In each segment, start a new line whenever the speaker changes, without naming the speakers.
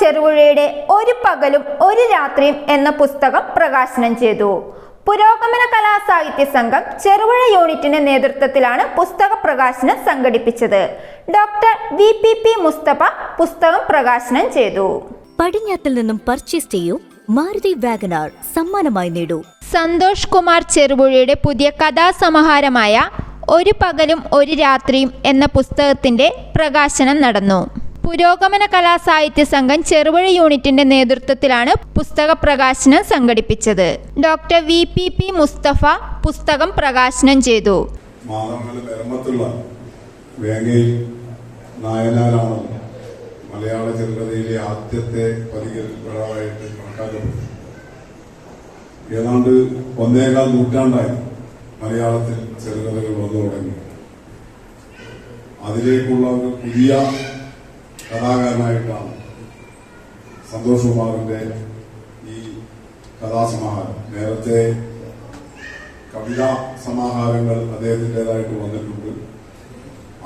ചെറുപുഴയുടെ ഒരു പകലും ഒരു രാത്രിയും എന്ന പുസ്തകം പ്രകാശനം ചെയ്തു. പുരോഗമന കലാസാഹിത്യ സംഘം ചെറുപുഴ യൂണിറ്റിന്റെ നേതൃത്വത്തിലാണ് പുസ്തക പ്രകാശനം സംഘടിപ്പിച്ചത്. Doctor V P P Mustafa പുസ്തകം പ്രകാശനം ചെയ്തു.
പടിഞ്ഞാത്തിൽ നിന്നും പർച്ചേസ് ചെയ്യൂ. മാരുതി വാഗനാർ സമ്മാനമായി നേടൂ.
സന്തോഷ് കുമാർ ചെറുപുഴയുടെ പുതിയ കഥാസമാഹാരമായ ഒരു പകലും ഒരു രാത്രിയും എന്ന പുസ്തകത്തിന്റെ പ്രകാശനം നടന്നു. പുരോഗമന കലാ സാഹിത്യ സംഘം ചെറുപുഴ യൂണിറ്റിന്റെ നേതൃത്വത്തിലാണ് പുസ്തക പ്രകാശനം സംഘടിപ്പിച്ചത്. Doctor V P P Mustafa പുസ്തകം പ്രകാശനം ചെയ്തു.
മലയാള ചെറുകഥയിലെ ആദ്യത്തെ പതികരിൽ ഒരാളായിട്ട് കണക്കാക്കപ്പെട്ടു ഏതാണ്ട് ഒന്നേകാൽ നൂറ്റാണ്ടായി മലയാളത്തിൽ ചെറുകഥകൾ വന്നു തുടങ്ങി. അതിലേക്കുള്ള ഒരു പുതിയ കഥാകാരനായിട്ടാണ് സന്തോഷ് കുമാറിന്റെ ഈ കഥാസമാഹാരം. നേരത്തെ കവിതാ സമാഹാരങ്ങൾ അദ്ദേഹത്തിന്റെതായിട്ട് വന്നിട്ടുണ്ട്.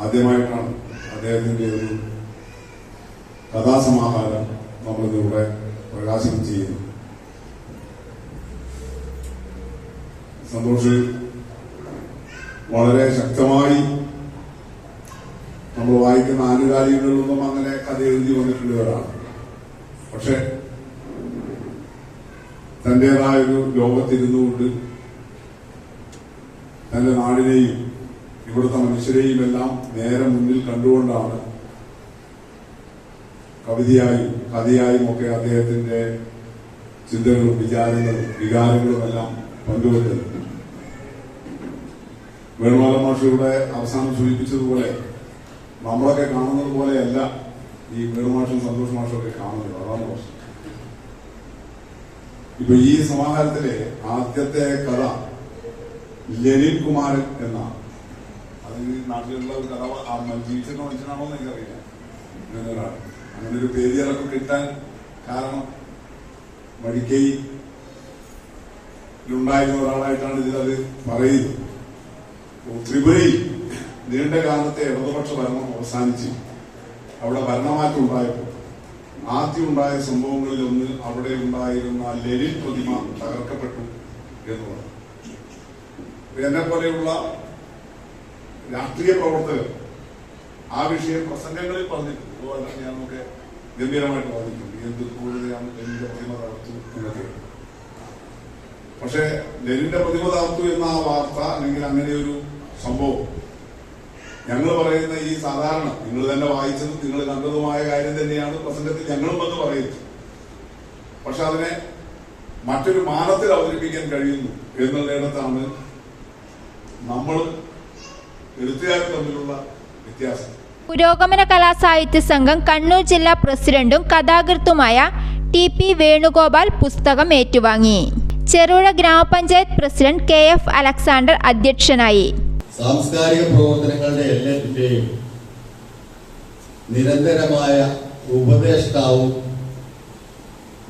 ആദ്യമായിട്ടാണ് അദ്ദേഹത്തിന്റെ ഒരു കഥാസമാഹാരം നമ്മളിതിലൂടെ പ്രകാശനം ചെയ്യുന്നു സന്തോഷ് വളരെ ശക്തമായി വായിക്കുന്ന ആനുകാലികളിലൊന്നും അങ്ങനെ കഥ എഴുതി വന്നിട്ടുള്ളവരാണ് പക്ഷെ തന്റേതായ ഒരു ലോകത്തിരുന്നുകൊണ്ട് തന്റെ നാടിനെയും ഇവിടുത്തെ മനുഷ്യരെയും എല്ലാം നേരെ മുന്നിൽ കണ്ടുകൊണ്ടാണ് കവിതയായും കഥയായും ഒക്കെ അദ്ദേഹത്തിന്റെ ചിന്തകളും വിചാരങ്ങളും വികാരങ്ങളും എല്ലാം പങ്കുവെച്ചത്. വേണുമാല മാഷയുടെ അവസാനം സൂചിപ്പിച്ചതുപോലെ നമ്മളൊക്കെ കാണുന്നത് പോലെയല്ല ഈ വേണുമാഷും സന്തോഷ് മാഷും ഒക്കെ കാണുന്നത്. അതാണ് പ്രശ്നം. ഇപ്പൊ ഈ സമാഹാരത്തിലെ ആദ്യത്തെ കഥ ലലിൻ കുമാരൻ എന്നാണ്. അത് നാട്ടിലുള്ള ഒരു കഥ ജീവിച്ചിട്ട് മനുഷ്യനാണോ എന്ന് എനിക്കറിയില്ല. അങ്ങനെ ഒരാൾ അങ്ങനെ ഒരു പേര് ചിലപ്പോൾ കിട്ടാൻ കാരണം മടിക്കൈ ഉണ്ടായിരുന്ന ഒരാളായിട്ടാണ് ഇതിലത് പറയുന്നത്. ത്രിപുരയിൽ നീണ്ട കാലത്തെ ഇടതുപക്ഷ ഭരണം അവസാനിച്ച്. അവിടെ ഭരണമാറ്റം ഉണ്ടായപ്പോൾ. ആദ്യം ഉണ്ടായ സംഭവങ്ങളിൽ ഒന്ന് അവിടെ ഉണ്ടായിരുന്ന ലെനിൻ പ്രതിമ തകർക്കപ്പെട്ടു എന്നുള്ളത് എന്നെ പോലെയുള്ള രാഷ്ട്രീയ പ്രവർത്തകർ ആ വിഷയം പ്രസംഗങ്ങളിൽ പറഞ്ഞിട്ടുണ്ട്. അതുപോലെ ഞാനൊക്കെ ഗംഭീരമായിട്ട് പറഞ്ഞിട്ടുണ്ട്. എന്ത് കൂടുതലാണ് ലെനിന്റെ പ്രതിമ തകർത്തു എന്നൊക്കെ പക്ഷേ ലെനിന്റെ പ്രതിമ തകർത്തു എന്ന ആ വാർത്ത അല്ലെങ്കിൽ അങ്ങനെ ഒരു സംഭവം ഞങ്ങൾ പറയുന്ന ഈ സാധാരണ നിങ്ങൾ തന്നെ വായിച്ചതും നിങ്ങൾ കണ്ടതുമായ കാര്യം തന്നെയാണ് പ്രസംഗത്തിൽ ഞങ്ങളും വന്ന് പറയുന്നത്. പക്ഷെ അതിനെ മറ്റൊരു മാനത്തിൽ അവതരിപ്പിക്കാൻ കഴിയുന്നു എന്നുള്ളിടത്താണ് നമ്മൾ എഴുത്തുകാരും തമ്മിലുള്ള വ്യത്യാസം.
പുരോഗമന കലാസാഹിത്യ സംഘം കണ്ണൂർ ജില്ലാ പ്രസിഡന്റും കഥാകൃത്തുമായ ടി പി വേണുഗോപാൽ പുസ്തകം ഏറ്റുവാങ്ങി. ചെറുപുഴ ഗ്രാമപഞ്ചായത്ത് പ്രസിഡന്റ് കെ എഫ് അലക്സാണ്ടർ അധ്യക്ഷനായി.
സാംസ്കാരിക പ്രവർത്തനങ്ങളുടെ എല്ലാത്തിന്റെയും നിരന്തരമായ ഉപദേഷ്ടാവും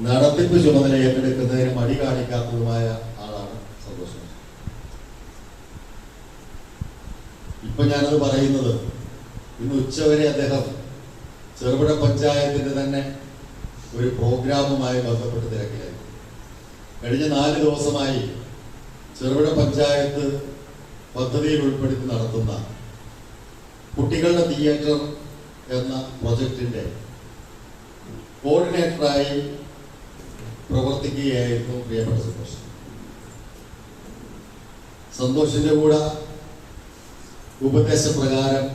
നടത്തിപ്പ് ചുമതല ഏറ്റെടുക്കുന്നതിന് മടി കാണിക്കാത്തതുമായ ആളാണ് സന്തോഷം. ഇപ്പൊ ഞാനത് പറയുന്നത് ഇന്ന് ഉച്ചവരെ അദ്ദേഹം ചെറുപുഴ പഞ്ചായത്തിന്റെ തന്നെ ഒരു പ്രോഗ്രാമുമായി ബന്ധപ്പെട്ട് തിരക്കിലായി. കഴിഞ്ഞ നാല് ദിവസമായി ചെറുപുഴ പഞ്ചായത്ത് പദ്ധതിയിൽ ഉൾപ്പെടുത്തി നടത്തുന്ന കുട്ടികളുടെ തിയേറ്റർ എന്ന പ്രൊജക്ടിന്റെ കോർഡിനേറ്ററായി പ്രവർത്തിക്കുകയായിരുന്നു പ്രിയപ്പെട്ട സന്തോഷ്. സന്തോഷിന്റെ കൂടെ ഉപദേശപ്രകാരം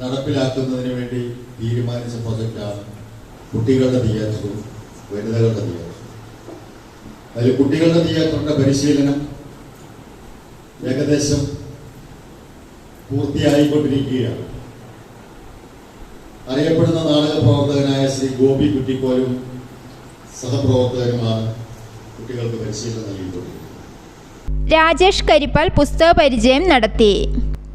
നടപ്പിലാക്കുന്നതിന് വേണ്ടി തീരുമാനിച്ച പ്രൊജക്റ്റാണ് കുട്ടികളുടെ തിയേറ്ററും വനിതകളുടെ തിയേറ്ററും. അതിൽ കുട്ടികളുടെ തിയേറ്ററിന്റെ പരിശീലനം ഏകദേശം പൂർത്തിയായിക്കൊണ്ടിരിക്കുകയാണ്. അറിയപ്പെടുന്ന നാടക പ്രവർത്തകനായ ശ്രീ ഗോപി കുറ്റിക്കോലും സഹപ്രവർത്തകരുമാണ് കുട്ടികൾക്ക് പരിശീലനം നൽകിക്കൊണ്ടിരിക്കുന്നത്.
രാജേഷ് കരിപ്പാൽ പുസ്തക പരിചയം നടത്തി.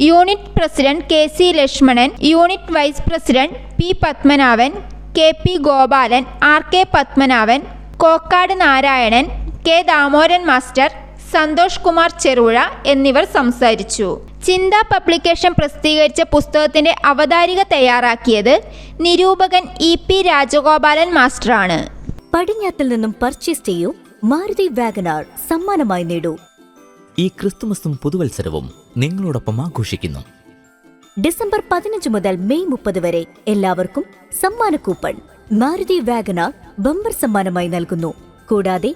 Unit president K C Lakshmanan unit vice president P Padmanabhan K P Gopalan R K Padmanabhan Kokkad Narayanan K Damoran master Santhosh Kumar Cheruzha എന്നിവർ സംസാരിച്ചു. ചിന്ത പബ്ലിക്കേഷൻ പ്രസിദ്ധീകരിച്ച പുസ്തകത്തിന്റെ അവതാരിക തയ്യാറാക്കിയത് നിരൂപകൻ ഇ പി രാജഗോപാലൻ മാസ്റ്ററാണ്.
പടിഞ്ഞാത്തിൽ നിന്നും പർച്ചേസ് ചെയ്യൂ. മാരുതി വാഗനാർ സമ്മാനമായി നേടൂ.
ഈ ക്രിസ്തുമസും പുതുവത്സരവും നിങ്ങളോടൊപ്പം ആഘോഷിക്കുന്നു.
ഡിസംബർ പതിനഞ്ച് മുതൽ മെയ് മുപ്പത് വരെ എല്ലാവർക്കും സമ്മാന കൂപ്പൺ. മാരുതി വാഗനാർ ബമ്പർ സമ്മാനമായി നൽകുന്നു. കൂടാതെ